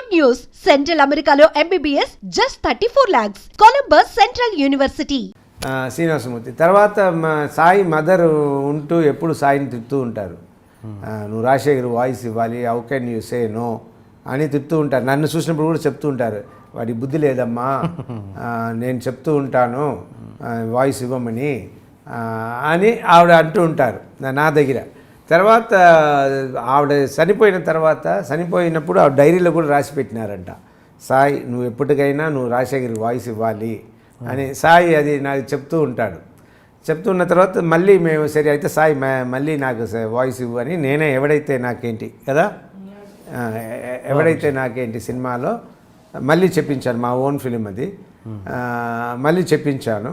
Good news! Central Americano MBBS just 34 lakhs. Columbus Central University. ఆ, శ్రీనివాసమూర్తి తర్వాత మా Sai mother ఉంటూ ఎప్పుడు సాయిని తిడుతూ ఉంటారు. ఆ, నువ్వు రాజశేఖర్ వాయిస్ ఇవ్వాలి how can you say no అని తిడుతూ ఉంటారు. నన్ను చూసినప్పుడు కూడా చెప్తూ ఉంటారు. వాడి బుద్ధి లేదమ్మా. నేను చెప్తూ ఉంటాను. వాయిస్ ఇవ్వమని అని ఆవిడ అంటూ ఉంటారు. నా- నా దగ్గర. తర్వాత ఆవిడ చనిపోయిన తర్వాత చనిపోయినప్పుడు ఆ డైరీలో కూడా రాసి పెట్టినారంట. సాయి నువ్వు ఎప్పటికైనా నువ్వు రాజశేఖర్కి వాయిస్ ఇవ్వాలి అని. సాయి అది నాకు చెప్తూ ఉంటాడు. చెప్తున్న తర్వాత మళ్ళీ మేము సరే అయితే సాయి మళ్ళీ నాకు వాయిస్ ఇవ్వు అని నేనే ఎవడైతే నాకేంటి కదా? ఎవడైతే నాకేంటి సినిమాలో మళ్ళీ చెప్పించాను మా ఓన్ ఫిలిం అది. మళ్ళీ చెప్పించాను.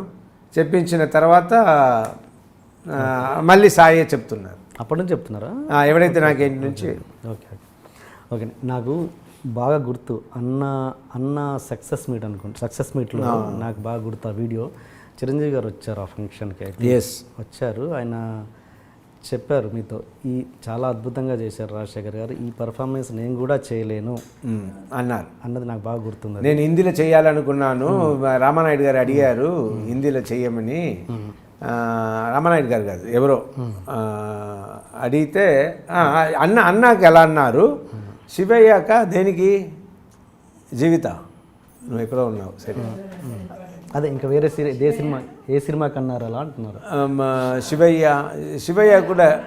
చెప్పించిన తర్వాత మళ్ళీ సాయే చెప్తున్నారు. అప్పటి నుంచి చెప్తున్నారా? ఆ, ఎవడైతే నాకేంటి నుంచి. Okay okay. ఓకే నాకు బాగా గుర్తు అన్న అన్న సక్సెస్ మీట్ అనుకుంటా సక్సెస్ మీట్లో నాకు బాగా గుర్తు ఆ వీడియో. చిరంజీవి గారు వచ్చారు ఆ ఫంక్షన్కి అయితే ఎస్ వచ్చారు. ఆయన చెప్పారు మీతో ఈ చాలా అద్భుతంగా చేశారు రాజశేఖర్ గారు. ఈ పర్ఫార్మెన్స్ నేను కూడా చేయలేను. అన్నారు. అన్నది నాకు బాగా గుర్తుంది నేను హిందీలో చేయాలనుకున్నాను. రామానాయుడు గారు అడిగారు హిందీలో చెయ్యమని ఆ, రామానాయుడు గారు కాదు ఎవరో. ఆ, అడిగితే అన్న అన్నాక ఎలా అన్నారు? శివయ్యాక దేనికి? జీవిత. నువ్వు ఎక్కడో ఉన్నావు సరే. అదే ఇంకా వేరే ఏ సినిమా ఏ సినిమాకి అన్నారు అలా అంటున్నారు? శివయ్య శివయ్య కూడా.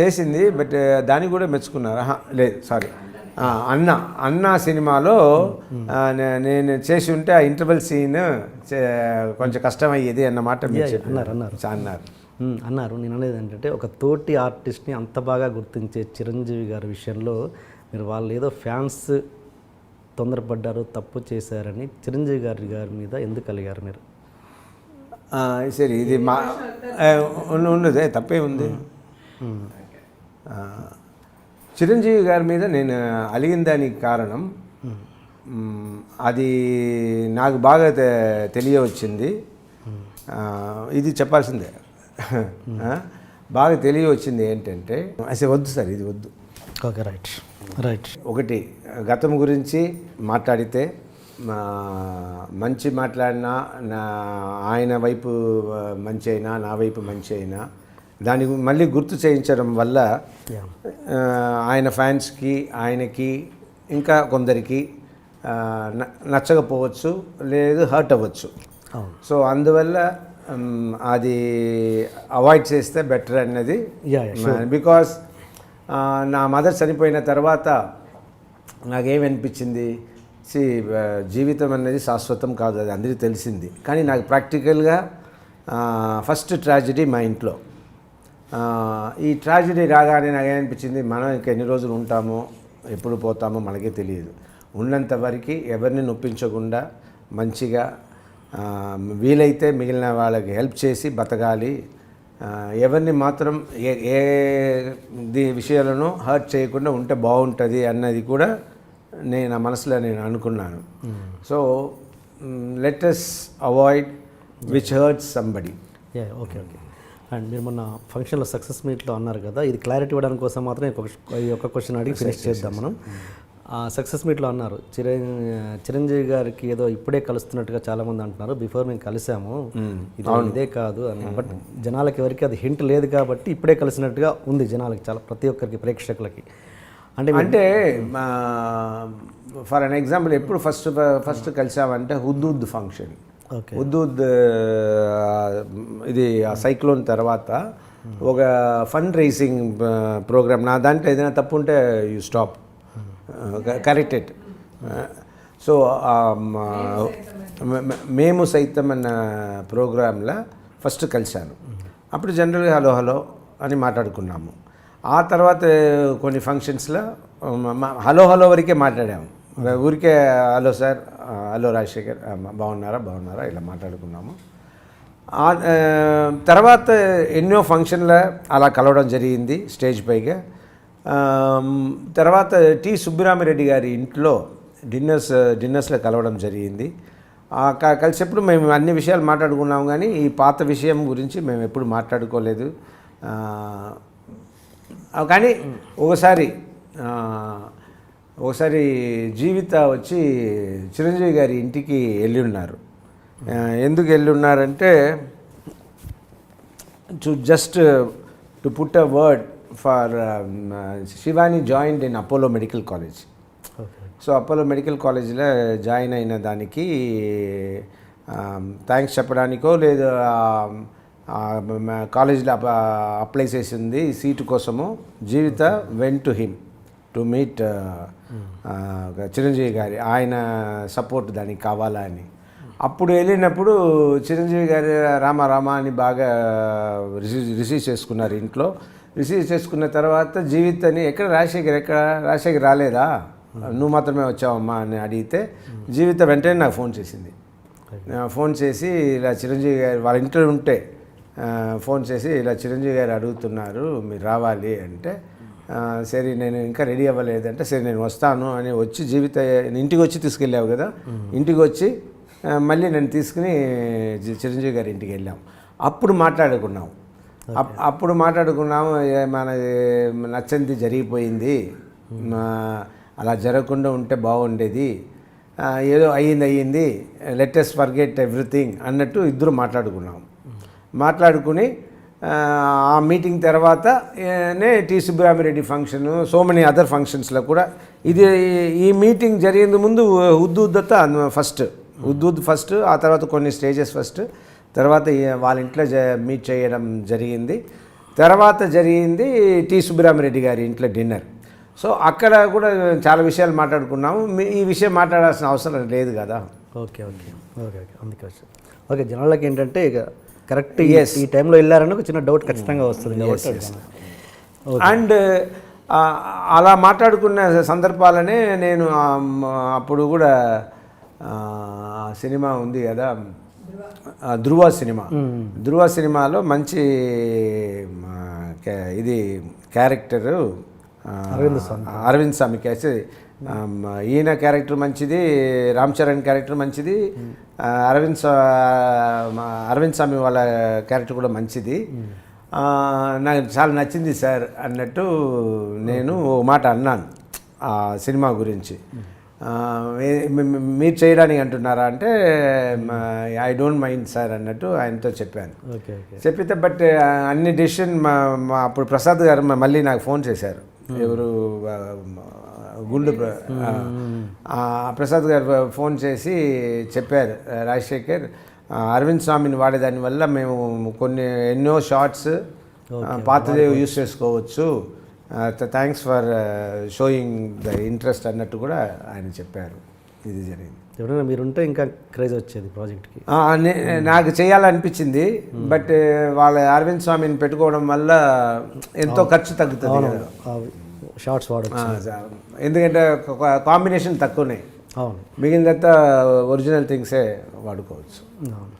చేసింది బట్ దాన్ని కూడా మెచ్చుకున్నారు. లేదు సారీ. అన్న అన్న సినిమాలో నేను చేసి ఉంటే ఆ ఇంటర్వెల్ సీన్ కొంచెం కష్టమయ్యేది అన్నమాట మీరు చెప్పారు. అన్నారు, అన్నారు. అన్నారు. అన్నారు. నేను అనేది ఏంటంటే ఒక తోటి ఆర్టిస్ట్ని అంత బాగా గుర్తించే చిరంజీవి గారి విషయంలో మీరు వాళ్ళు ఏదో ఫ్యాన్స్ తొందరపడ్డారు తప్పు చేశారని చిరంజీవి గారి గారి మీద ఎందుకు కలిగారు మీరు? సరే ఇది మా ఉన్నదే తప్పే ఉంది. చిరంజీవి గారి మీద నేను అలిగిన దానికి కారణం అది నాకు బాగా తెలియవచ్చింది. ఇది చెప్పాల్సిందే. బాగా తెలియవచ్చింది ఏంటంటే అసలు వద్దు సార్ ఇది వద్దు. Okay right. రైట్. ఒకటి గతం గురించి మాట్లాడితే మంచి మాట్లాడినా నా ఆయన వైపు మంచి అయినా నా వైపు మంచి అయినా దాని మళ్ళీ గుర్తు చేయించడం వల్ల ఆయన ఫ్యాన్స్కి ఆయనకి ఇంకా కొందరికి నచ్చకపోవచ్చు లేదు హర్ట్ అవ్వచ్చు. సో అందువల్ల అది అవాయిడ్ చేస్తే బెటర్ అన్నది బికాస్ నా మదర్ చనిపోయిన తర్వాత నాకేమనిపించింది? సి జీవితం అనేది శాశ్వతం కాదు అది అందరికీ తెలిసింది. కానీ నాకు ప్రాక్టికల్గా ఫస్ట్ ట్రాజడీ మా ఇంట్లో. ఈ ట్రాజడీ రాగానే నాకేమనిపించింది మనం ఇంకా ఎన్ని రోజులు ఉంటామో ఎప్పుడు పోతామో మనకే తెలియదు. ఉన్నంత వరకు ఎవరిని నొప్పించకుండా మంచిగా వీలైతే మిగిలిన వాళ్ళకి హెల్ప్ చేసి బతకాలి. ఎవరిని మాత్రం ఏ ఏ ది విషయాలను హర్ట్ చేయకుండా ఉంటే బాగుంటుంది అన్నది కూడా నేను నా మనసులో నేను అనుకున్నాను. So let us avoid which hurts somebody yeah okay okay and మీరు మొన్న ఫంక్షన్లో సక్సెస్ మీట్లో అన్నారు కదా ఇది క్లారిటీ ఇవ్వడానికి కోసం మాత్రం ఈ ఒక క్వశ్చన్ అడిగి ఫినిష్ చేద్దాం మనం. ఆ సక్సెస్ మీట్లో అన్నారు. చిరం చిరంజీవి గారికి ఏదో ఇప్పుడే కలుస్తున్నట్టుగా చాలా మంది అంటున్నారు. బిఫోర్ మేము కలిసాము. ఇది ఇదే కాదు అని. బట్ జనాలకి ఎవరికి అది హింట్ లేదు కాబట్టి ఇప్పుడే కలిసినట్టుగా ఉంది జనాలకి చాలా ప్రతి ఒక్కరికి ప్రేక్షకులకి. అంటే అంటే ఫర్ అన్ ఎగ్జాంపుల్ ఎప్పుడు ఫస్ట్ ఫస్ట్ కలిసామంటే హుద్దూద్ ఫంక్షన్ ఓకే. ఇది ఆ సైక్లోన్ తర్వాత ఒక ఫండ్ రైసింగ్ ప్రోగ్రామ్. నా దాంట్లో ఏదైనా తప్పు ఉంటే యూ స్టాప్. కరెక్టెడ్ సో మేము సైతం అన్న ప్రోగ్రాంలో ఫస్ట్ కలిశాను. అప్పుడు జనరల్గా హలో హలో అని మాట్లాడుకున్నాము. ఆ తర్వాత కొన్ని ఫంక్షన్స్లో హలో హలో వరకే మాట్లాడాము. ఊరికే హలో సార్ హలో రాజశేఖర్ బాగున్నారా? బాగున్నారా? ఇలా మాట్లాడుకున్నాము. తర్వాత ఎన్నో ఫంక్షన్ల అలా కలవడం జరిగింది స్టేజ్ పైగా. తర్వాత టి సుబ్బిరామిరెడ్డి గారి ఇంట్లో డిన్నర్స్ డిన్నర్స్లో కలవడం జరిగింది. కలిసేప్పుడు మేము అన్ని విషయాలు మాట్లాడుకున్నాం కానీ ఈ పాత విషయం గురించి మేము ఎప్పుడు మాట్లాడుకోలేదు. కానీ ఒకసారి ఒకసారి జీవిత వచ్చి చిరంజీవి గారి ఇంటికి వెళ్ళి ఉన్నారు ఎందుకు వెళ్ళి ఉన్నారంటే to just to put a word for Shivani joined in Apollo medical college so Apollo medical కాలేజీలో జాయిన్ అయిన దానికి థ్యాంక్స్ చెప్పడానికో లేదు కాలేజీలో అప్లై చేసింది సీటు కోసము Jeevitha went to him to meet Chiranjeevi గారి ఆయన సపోర్ట్ దానికి కావాలా అని. అప్పుడు వెళ్ళినప్పుడు చిరంజీవి గారి రామ రామ అని బాగా రిసీవ్ రిసీవ్ చేసుకున్నారు ఇంట్లో. రిసీవ్ చేసుకున్న తర్వాత జీవిత్ అని ఎక్కడ రాజశేఖర్ ఎక్కడ రాజశేఖర్ రాలేదా? నువ్వు మాత్రమే వచ్చావమ్మా అని అడిగితే జీవిత వెంటనే నాకు ఫోన్ చేసింది. ఫోన్ చేసి ఇలా చిరంజీవి గారు వాళ్ళ ఇంట్లో ఉంటే ఫోన్ చేసి ఇలా చిరంజీవి గారు అడుగుతున్నారు మీరు రావాలి అంటే సరే నేను ఇంకా రెడీ అవ్వలేదంటే సరే నేను వస్తాను అని వచ్చి జీవిత ఇంటికి వచ్చి తీసుకెళ్ళావు కదా? ఇంటికి వచ్చి మళ్ళీ నేను తీసుకుని చిరంజీవి గారి ఇంటికి వెళ్ళాం. అప్పుడు మాట్లాడుకున్నాం. అప్- అప్పుడు మాట్లాడుకున్నాము ఏ మనది నచ్చంది జరిగిపోయింది. అలా జరగకుండా ఉంటే బాగుండేది. ఏదో అయ్యింది అయ్యింది. లెటెస్ట్ ఫర్గెట్ ఎవ్రీథింగ్ అన్నట్టు ఇద్దరు మాట్లాడుకున్నాం. మాట్లాడుకుని ఆ, మీటింగ్ తర్వాత నే T Subbaramireddy function so many other ఫంక్షన్స్లో కూడా. ఇది ఈ మీటింగ్ జరిగేందు ముందు ఉద్దుద్దత ఫస్ట్ ఉద్దుద్ ఫస్ట్ ఆ తర్వాత కొన్ని స్టేజెస్ ఫస్ట్ తర్వాత వాళ్ళ ఇంట్లో జ మీట్ చేయడం జరిగింది. తర్వాత జరిగింది టి సుబ్బరామిరెడ్డి గారి ఇంట్లో డిన్నర్ సో అక్కడ కూడా చాలా విషయాలు మాట్లాడుకున్నాము. ఈ విషయం మాట్లాడాల్సిన అవసరం లేదు కదా. Okay okay. Okay okay. అందుకే ఓకే జనాలకి ఏంటంటే ఇక కరెక్ట్. ఈ టైంలో వెళ్ళారని ఒక చిన్న డౌట్ ఖచ్చితంగా వస్తుంది. అండ్ అలా మాట్లాడుకున్న సందర్భాలనే నేను అప్పుడు కూడా సినిమా ఉంది కదా. ధృవ సినిమా. ధృవ సినిమాలో మంచి ఇది క్యారెక్టరు ఆ, అరవింద్ స్వామి. క్యాసి ఈయన క్యారెక్టర్ మంచిది రామ్ చరణ్ క్యారెక్టర్ మంచిది అరవింద్ అరవింద్ స్వామి వాళ్ళ క్యారెక్టర్ కూడా మంచిది. నాకు చాలా నచ్చింది సార్ అన్నట్టు నేను ఓ మాట అన్నాను ఆ సినిమా గురించి. మీరు చేయడానికి అంటున్నారా అంటే ఐ డోంట్ మైండ్ సార్ అన్నట్టు ఆయనతో చెప్పాను. చెప్పితే బట్ అన్ని డెసిషన్ మా అప్పుడు ప్రసాద్ గారు మళ్ళీ నాకు ఫోన్ చేశారు. ఎవరు గుండు ప్రసాద్ గారు ఫోన్ చేసి చెప్పారు. రాజశేఖర్ అరవింద్ స్వామిని వాడేదాని వల్ల మేము కొన్ని ఎన్నో షార్ట్స్ పాతదే యూస్ చేసుకోవచ్చు. Thanks for showing the interest అన్నట్టు కూడా ఆయన చెప్పారు. ఇది జరిగింది. ఎవరైనా మీరుంటే ఇంకా క్రేజ్ వచ్చేది ప్రాజెక్ట్కి. నాకు చేయాలనిపించింది బట్ వాళ్ళ అరవింద్ స్వామిని పెట్టుకోవడం వల్ల ఎంతో ఖర్చు తగ్గుతుంది. షార్ట్స్ వాడచ్చు. ఎందుకంటే కాంబినేషన్ తక్కువనే. అవును. మిగిలినంతా ఒరిజినల్ థింగ్సే వాడుకోవచ్చు. అవును.